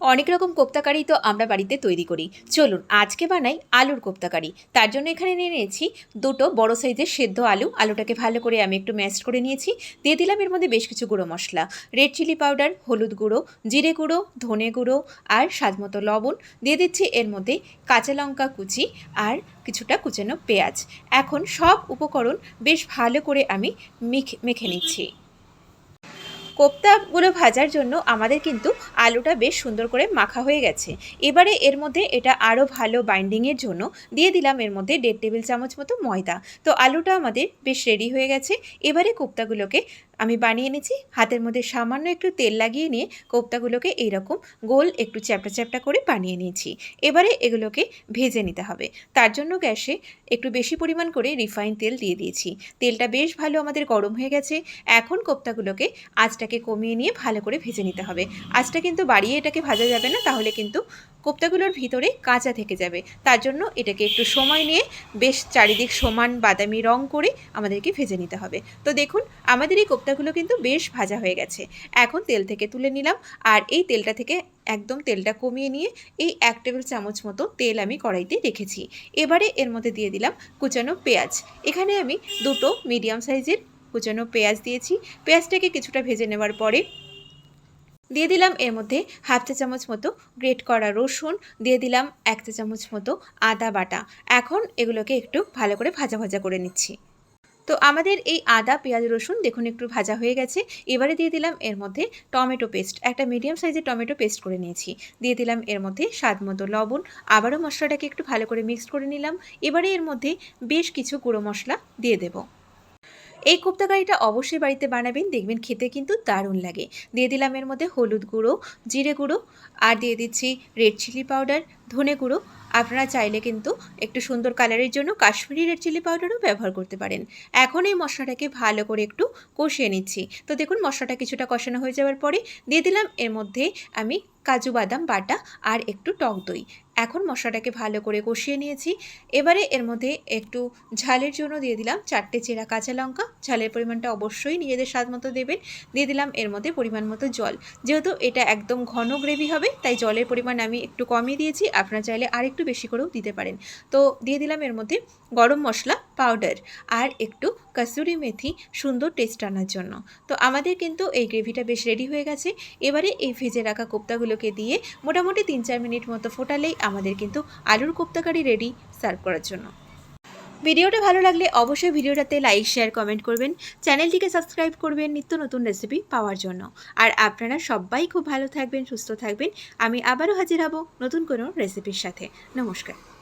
অনেক রকম কোপ্তাকারি তো আমরা বাড়িতে তৈরি করি। চলুন, আজকে বানাই আলুর কোপ্তাকারি। তার জন্য এখানে নিয়ে নিয়েছি দুটো বড় সাইজের সেদ্ধ আলু। আলুটাকে ভালো করে আমি একটু ম্যাশ করে নিয়েছি। দিয়ে দিলাম এর মধ্যে বেশ কিছু গুঁড়ো মশলা। রেড চিলি পাউডার, হলুদ গুঁড়ো, জিরে গুঁড়ো, ধনে গুঁড়ো আর স্বাদমতো লবণ। দিয়ে দিচ্ছি এর মধ্যে কাঁচা লঙ্কা কুচি আর কিছুটা কুচানো পেঁয়াজ। এখন সব উপকরণ বেশ ভালো করে আমি মেখে মেখে নিচ্ছি। কোপ্তাগুলো ভাজার জন্য আমাদের কিন্তু আলুটা বেশ সুন্দর করে মাখা হয়ে গেছে। এবারে এর মধ্যে এটা আরও ভালো বাইন্ডিংয়ের জন্য দিয়ে দিলাম এর মধ্যে দেড় টেবিল চামচ মতো ময়দা। তো আলুটা আমাদের বেশ রেডি হয়ে গেছে। এবারে কোপ্তাগুলোকে আমি বানিয়ে নিয়েছি হাতের মধ্যে সামান্য একটু তেল লাগিয়ে নিয়ে কোপ্তাগুলোকে এইরকম গোল একটু চ্যাপটা চ্যাপটা করে বানিয়ে নিয়েছি। এবারে এগুলোকে ভেজে নিতে হবে। তার জন্য গ্যাসে একটু বেশি পরিমাণ করে রিফাইন তেল দিয়ে দিয়েছি। তেলটা বেশ ভালো আমাদের গরম হয়ে গেছে। এখন কোপ্তাগুলোকে আঁচটাকে কমিয়ে নিয়ে ভালো করে ভেজে নিতে হবে। আঁচটা কিন্তু বাড়িয়ে এটাকে ভাজা যাবে না, তাহলে কিন্তু কোপ্তাগুলোর ভিতরে কাঁচা থেকে যাবে। তার জন্য এটাকে একটু সময় নিয়ে বেশ চারিদিক সমান বাদামি রং করে আমাদেরকে ভেজে নিতে হবে। তো দেখুন, আমাদের এই কোপ্তাগুলো কিন্তু বেশ ভাজা হয়ে গেছে। এখন তেল থেকে তুলে নিলাম আর এই তেলটা থেকে একদম তেলটা কমিয়ে নিয়ে এই এক টেবিল চামচ মতো তেল আমি কড়াইতে রেখেছি। এবারে এর মধ্যে দিয়ে দিলাম কুচানো পেঁয়াজ। এখানে আমি দুটো মিডিয়াম সাইজের কুচানো পেঁয়াজ দিয়েছি। পেঁয়াজটাকে কিছুটা ভেজে নেওয়ার পরে দিয়ে দিলাম এর মধ্যে হাফ চা চামচ মতো গ্রেট করা রসুন, দিয়ে দিলাম এক চা চামচ মতো আদা বাটা। এখন এগুলোকে একটু ভালো করে ভাজা ভাজা করে নিচ্ছি। তো আমাদের এই আদা, পেঁয়াজ, রসুন দেখুন একটু ভাজা হয়ে গেছে। এবারে দিয়ে দিলাম এর মধ্যে টমেটো পেস্ট। একটা মিডিয়াম সাইজের টমেটো পেস্ট করে নিয়েছি। দিয়ে দিলাম এর মধ্যে স্বাদ মতো লবণ। আবারও মশলাটাকে একটু ভালো করে মিক্সড করে নিলাম। এবারে এর মধ্যে বেশ কিছু গুঁড়ো মশলা দিয়ে দেবো। এই কোপ্তাকারিটা অবশ্যই বাড়িতে বানাবেন, দেখবেন খেতে কিন্তু দারুণ লাগে। দিয়ে দিলাম এর মধ্যে হলুদ গুঁড়ো, জিরে গুঁড়ো, আর দিয়ে দিচ্ছি রেড চিলি পাউডার, ধনে গুঁড়ো। আপনারা চাইলে কিন্তু একটু সুন্দর কালারের জন্য কাশ্মীরি রেড চিলি পাউডারও ব্যবহার করতে পারেন। এখন এই মশলাটাকে ভালো করে একটু কষিয়ে নিচ্ছি। তো দেখুন, মশলাটা কিছুটা কষানো হয়ে যাওয়ার পরে দিয়ে দিলাম এর মধ্যে আমি কাজু বাদাম, বাটা, আর একটু টক দই। এখন মশলাটাকে ভালো করে কষিয়ে নিয়েছি। এবারে এর মধ্যে একটু ঝালের জন্য দিয়ে দিলাম চারটে চেরা কাঁচা লঙ্কা। ঝালের পরিমাণটা অবশ্যই নিজেদের স্বাদ মতো দেবেন। দিয়ে দিলাম এর মধ্যে পরিমাণ মতো জল। যেহেতু এটা একদম ঘন গ্রেভি হবে, তাই জলের পরিমাণ আমি একটু কমই দিয়েছি। আপনারা চাইলে আরেকটু বেশি করেও দিতে পারেন। তো দিয়ে দিলাম এর মধ্যে গরম মশলা। পাউডার আর একটু কাসুরি মেথি সুন্দর টেস্ট আনার জন্য। তো আমাদের কিন্তু এই গ্রেভিটা বেশ রেডি হয়ে গেছে। এবারে এই ভেজে রাখা কোপ্তাগুলোকে দিয়ে মোটামুটি তিন চার মিনিট মতো ফোটালেই আমাদের কিন্তু আলুর কোপ্তাকারি রেডি সার্ভ করার জন্য। ভিডিওটা ভালো লাগলে অবশ্যই ভিডিওটাতে লাইক শেয়ার কমেন্ট করবেন। চ্যানেলটিকে সাবস্ক্রাইব করবেন নিত্য নতুন রেসিপি পাওয়ার জন্য। আর আপনারা সবাই খুব ভালো থাকবেন, সুস্থ থাকবেন। আমি আবারও হাজির হব নতুন কোনো রেসিপির সাথে। নমস্কার।